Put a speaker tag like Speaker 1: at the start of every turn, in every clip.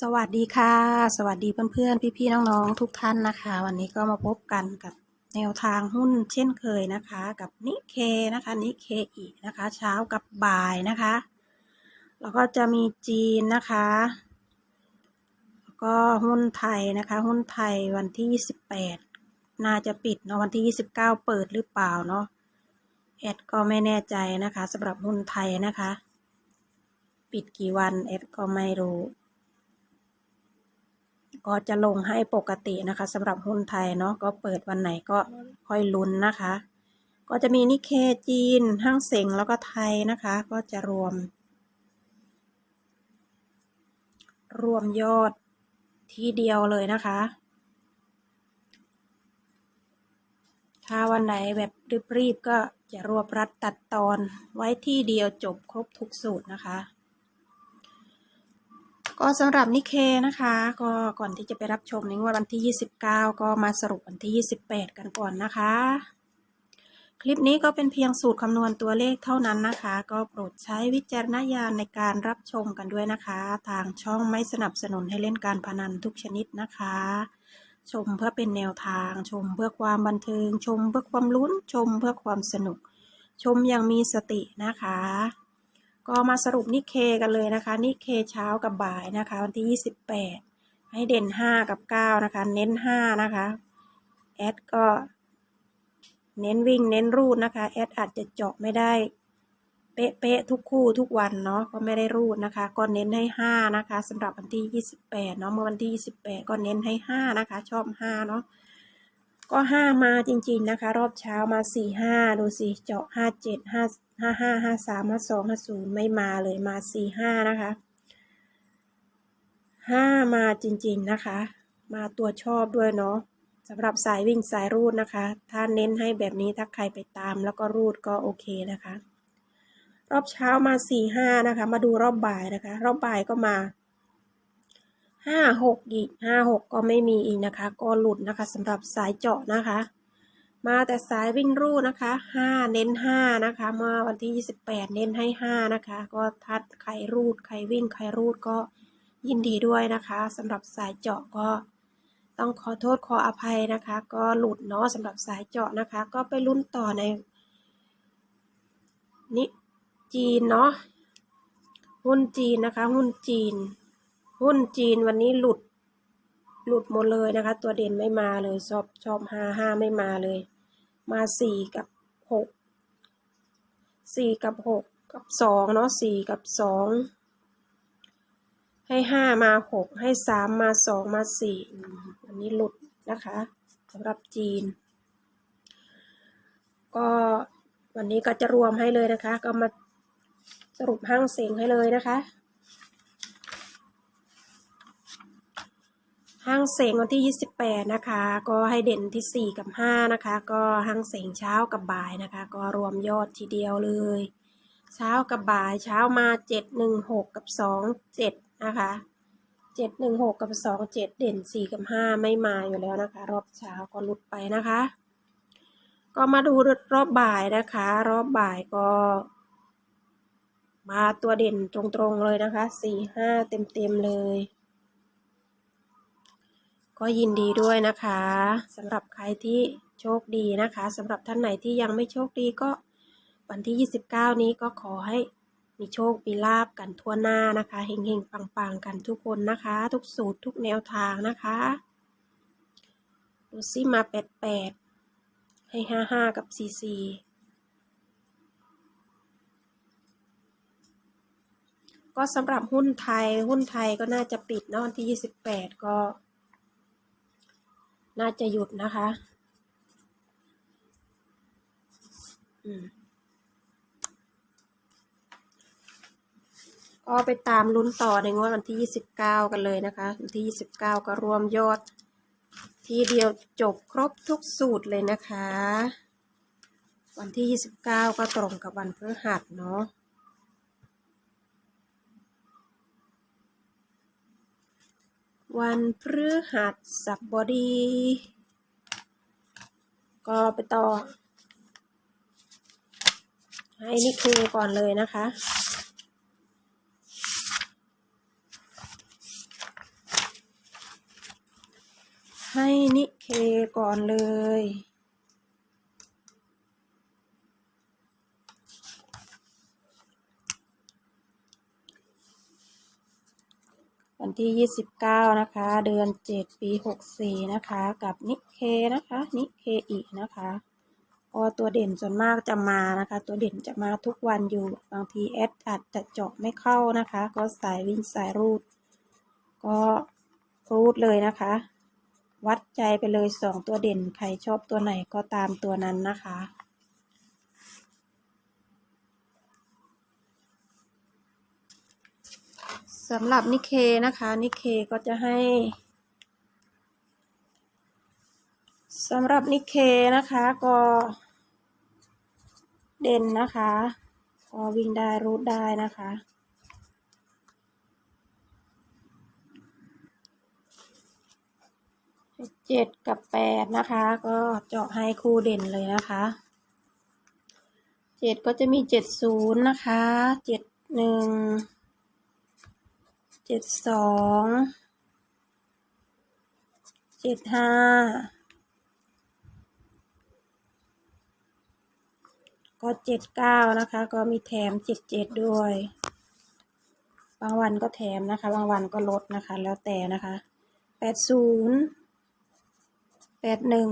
Speaker 1: สวัสดีค่ะ สวัสดีเพื่อนๆ พี่ๆ น้องๆ ทุกท่านนะคะ วันนี้ก็มาพบกันกับแนวทางหุ้นเช่นเคยนะคะ กับนิเคนะคะนิเคอีนะคะ เช้ากับบ่ายนะคะ แล้วก็จะมีจีนนะคะแล้วก็หุ้นไทยนะคะ หุ้นไทยวันที่ 28 น่าจะปิดเนาะวันที่ 29 เปิดหรือเปล่าเนาะแอดก็ไม่แน่ใจนะคะสำหรับหุ้นไทยนะคะ ปิดกี่วันแอดก็ไม่รู้ ก็จะลงให้ปกตินะคะสำหรับหุ้นไทยเนาะก็เปิดวันไหนก็ค่อยลุ้นนะคะ ก็จะมีนิเคจีนห้างเสงแล้วก็ไทยนะคะ ก็จะรวม รวมยอดที่เดียวเลยนะคะ ถ้าวันไหนแบบรีบๆก็จะรวบรัดตัดตอนไว้ที่เดียวจบครบทุกสูตรนะคะ ก็สำหรับนิเคนะคะ ก็ก่อนที่จะไปรับชมในงวดวันที่ 29 ก็มาสรุปวันที่ 28 กันก่อนนะคะ คลิปนี้ก็เป็นเพียงสูตรคำนวณตัวเลขเท่านั้นนะคะ ก็โปรดใช้วิจารณญาณในการรับชมกันด้วยนะคะ ทางช่องไม่สนับสนุนให้เล่นการพนันทุกชนิดนะคะ ชมเพื่อเป็นแนวทาง ชมเพื่อความบันเทิง ชมเพื่อความลุ้น ชมเพื่อความสนุก ชมอย่างมีสตินะคะ ก็มาสรุปนิเคกันเลยนะคะ นิเคเช้ากับบ่ายนะคะ วันที่ 28 ให้เด่น 5 กับ 9 นะคะ เน้น 5 นะคะแอดก็ เน้นวิ่งเน้นรูดนะคะแอดอาจจะเจาะไม่ได้ เป๊ะๆทุกคู่ทุกวันเนาะก็ไม่ได้รูดนะคะ ก็เน้นให้ 5 นะคะสำหรับวันที่ 28 เนาะเมื่อวันที่ 28 ก็เน้นให้ 5 นะคะ ชอบ 5 เนาะ ก็5มาจริงๆนะคะ รอบเช้ามา4 5ดูสิเจาะ5 7 5ห้าห้าห้าสามห้าสองห้าศูนย์ไม่มาเลยมาสี่ห้านะคะห้ามาจริงๆนะคะ มาตัวชอบด้วยเนาะสำหรับสายวิ่งสายรูดนะคะ ถ้าเน้นให้แบบนี้ถ้าใครไปตามแล้วก็รูดก็โอเคนะคะ รอบเช้ามาสี่ห้านะคะ มาดูรอบบ่ายนะคะ รอบบ่ายก็มา ห้าหกอีกห้าหกก็ไม่มีอีกนะคะ ก็หลุดนะคะสำหรับสายเจาะนะคะ มาแต่สายวิ่งรูดนะคะห้าเน้นห้านะคะเมื่อวันที่ยี่สิบแปดเน้นให้ห้านะคะ ก็ทัดใครรูดใครวิ่งใครรูดก็ยินดีด้วยนะคะสำหรับสายเจาะก็ต้องขอโทษขออภัยนะคะ ก็หลุดเนาะสำหรับสายเจาะนะคะ ก็ไปลุ้นต่อในนี่จีนเนาะหุ้นจีนนะคะ หุ้นจีน หุ้นจีนวันนี้หลุด หลุดหมดเลยนะคะ ตัวเด่นไม่มาเลยชอบชอบห้าห้าไม่มาเลย มาสี่กับหกสี่กับหกกับสองเนาะสี่กับสองให้ห้ามาหกให้สามมาสองมาสี่อันนี้หลุดนะคะสำหรับจีน ก็วันนี้ก็จะรวมให้เลยนะคะ ก็มาสรุปห้างเสียงให้เลยนะคะ ห้างเสงวันที่ 28 นะคะ ก็ให้เด่นที่ 4 กับ 5 นะคะ ก็ห้างเสงเช้ากับบ่ายนะคะ ก็รวมยอดทีเดียวเลย เช้ากับบ่ายเช้ามา 716 กับ 27 นะคะ 716 กับ 27 เด่น 4 กับ 5 ไม่มาอยู่แล้วนะคะ รอบเช้าก็หลุดไปนะคะ ก็มาดูรอบบ่ายนะคะ รอบบ่ายก็ มาตัวเด่นตรงๆเลยนะคะ 4 5 เต็มๆเลย ก็ยินดีด้วยนะคะสำหรับใครที่โชคดีนะคะสำหรับท่านไหนที่ยังไม่โชคดีก็วันที่ 29 นี้ก็ขอให้มีโชคมีลาบกันทั่วหน้านะคะเฮงๆปังๆ กันทุกคนนะคะ ทุกสูตรทุกแนวทางนะคะ ดูซิมา 88 ให้ 55 กับ 44ก็สำหรับหุ้นไทย หุ้นไทยก็น่าจะปิดนาะวันที่ 28 ก็ น่าจะหยุดนะคะอืมก็ไปตามลุ้นต่อในงวดวันที่ 29 กันเลยนะคะ วันที่ 29 ก็รวมยอด ทีเดียวจบครบทุกสูตรเลยนะคะ วันที่ 29 ก็ตรงกับวันพฤหัสเนาะ วันพฤหัสบดี ก็ไปต่อ ให้นิเคก่อนเลยนะคะ ให้นิเคก่อนเลย ที่ 29 นะคะ เดือน 7 ปี 64 นะคะ กับนิเคนะคะ นิเคอีนะคะเพราะว่าตัวเด่นส่วนมากจะมานะคะ ตัวเด่นจะมาทุกวันอยู่บางทีแอดอาจจะเจาะไม่เข้านะคะ ก็สายวิ่งสายรูด ก็รูดเลยนะคะ วัดใจไปเลยสองตัวเด่นใครชอบตัวไหนก็ตามตัวนั้นนะคะ สำหรับนิเคนะคะนิเคก็จะให้สำหรับนิเคนะคะก็เด่นนะคะก็วิ่งได้รูดได้นะคะเจ็ดกับแปดนะคะ ก็เจาะให้คู่เด่นเลยนะคะเจ็ดก็จะมีเจ็ดศูนย์นะคะเจ็ดหนึ่ง เจ็ดสองเจ็ดห้าก็เจ็ดเก้านะคะ ก็มีแถมเจ็ดเจ็ดด้วย บางวันก็แถมนะคะ บางวันก็ลดนะคะ แล้วแต่นะคะแปดศูนย์แปดหนึ่ง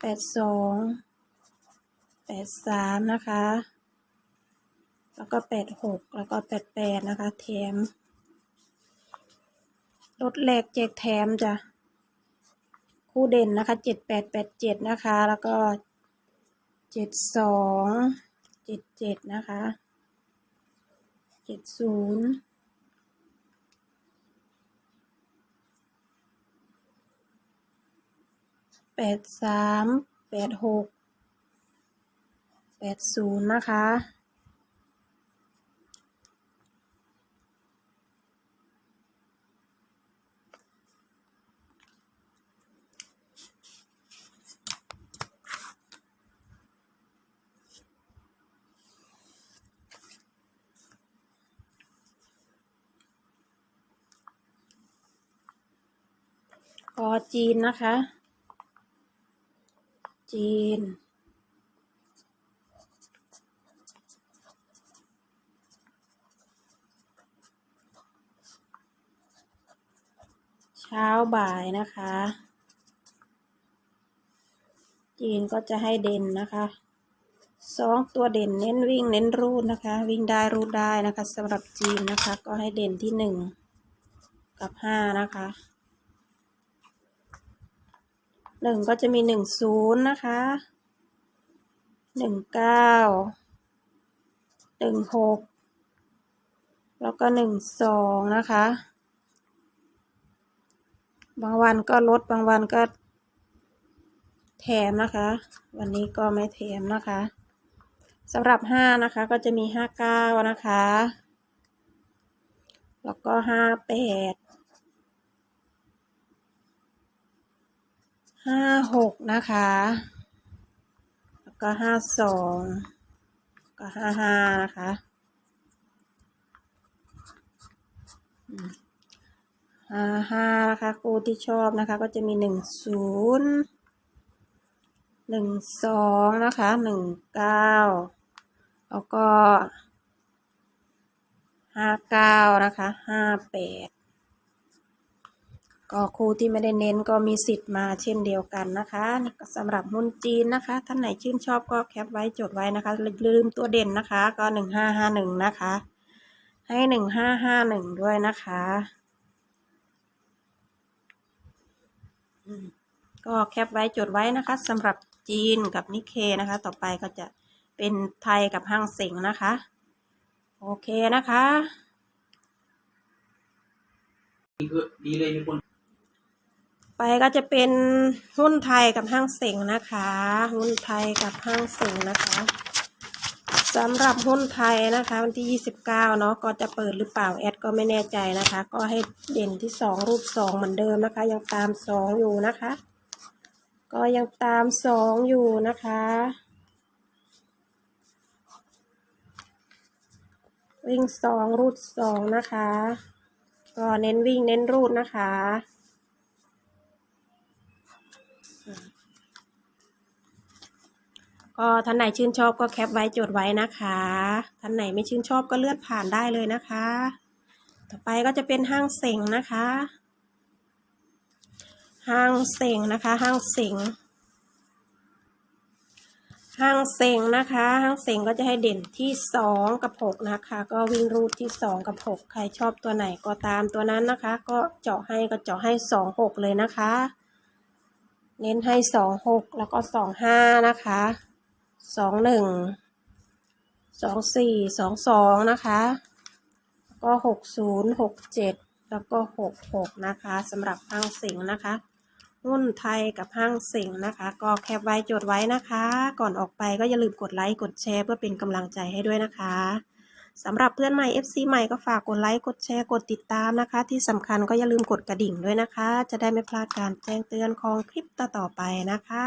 Speaker 1: แปดสองแปดสามนะคะ แล้วก็แปดหกแล้วก็แปดแปดนะคะ แถมลดแลกแจกแถมจ้ะคู่เด่นนะคะเจ็ดแปดแปดเจ็ดนะคะ แล้วก็เจ็ดสองเจ็ดเจ็ดนะคะเจ็ดศูนย์แปดสามแปดหกแปดศูนย์นะคะ กอจีนนะคะ จีน เช้าบ่ายนะคะ จีนก็จะให้เด่นนะคะสองตัวเด่นเน้นวิ่งเน้นรูดนะคะ วิ่งได้รูดได้นะคะสำหรับจีนนะคะ ก็ให้เด่นที่หนึ่งกับห้านะคะ หนึ่งก็จะมีหนึ่งศูนย์นะคะหนึ่งเก้าหนึ่งหกแล้วก็หนึ่งสองนะคะ บางวันก็ลดบางวันก็แถมนะคะ วันนี้ก็ไม่แถมนะคะสำหรับห้านะคะก็จะมีห้าเก้านะคะ แล้วก็ห้าแปด ห้าหกนะคะ แล้วก็ห้าสองก็ห้าห้านะคะห้าห้านะคะครูที่ชอบนะคะ ก็จะมีหนึ่งศูนย์หนึ่งสองนะคะหนึ่งเก้าแล้วก็ห้าเก้านะคะห้าแปด ก็ครูที่ไม่ได้เน้นก็มีสิทธิ์มาเช่นเดียวกันนะคะนี่ก็สำหรับหุ้นจีนนะคะ ท่านไหนชื่นชอบก็แคปไว้จดไว้นะคะลืมตัวเด่นนะคะ ก็หนึ่งห้าห้าหนึ่งนะคะ ให้หนึ่งห้าห้าหนึ่งด้วยนะคะก็แคปไว้จดไว้นะคะสำหรับจีนกับนิเคนะคะ ต่อไปก็จะเป็นไทยกับห้างเสงนะคะ โอเคนะคะ
Speaker 2: ดีคือดีเลยมีคน
Speaker 1: ไปก็จะเป็นหุ้นไทยกับห้างเสงนะคะ หุ้นไทยกับห้างเสงนะคะสำหรับหุ้นไทยนะคะ วันที่ 29 เนาะก็จะเปิดหรือเปล่าแอดก็ไม่แน่ใจนะคะ ก็ให้เด่นที่ 2 รูป 2 เหมือนเดิมนะคะ ยังตาม 2 อยู่นะคะ ก็ยังตาม 2 อยู่นะคะวิ่ง2รูด2นะคะ ก็เน้นวิ่งเน้นรูดนะคะ ก็ท่านไหนชื่นชอบก็แคปไว้จดไว้นะคะ ท่านไหนไม่ชื่นชอบก็เลื่อนผ่านได้เลยนะคะ ต่อไปก็จะเป็นห้างเสงนะคะ ห้างเสงนะคะ ห้างเสงห้างเสงนะคะห้างเสงก็จะให้เด่นที่สองกับหกนะคะ ก็วิ่งรูดที่สองกับหกใครชอบตัวไหนก็ตามตัวนั้นนะคะ ก็เจาะให้ก็เจาะให้สองหกเลยนะคะ เน้นให้สองหกแล้วก็สองห้านะคะ สองหนึ่งสองสี่สองสองนะคะแล้วก็หกศูนย์หกเจ็ดแล้วก็หกหกนะคะสำหรับห้างสิงนะคะ หุ้นไทยกับห้างสิงนะคะ ก็แคปไว้จดไว้นะคะ ก่อนออกไปก็อย่าลืมกดไลค์กดแชร์เพื่อเป็นกำลังใจให้ด้วยนะคะสำหรับเพื่อนใหม่ FC ใหม่ก็ฝากกดไลค์กดแชร์กดติดตามนะคะ ที่สำคัญก็อย่าลืมกดกระดิ่งด้วยนะคะ จะได้ไม่พลาดการแจ้งเตือนของคลิปต่อๆไปนะคะ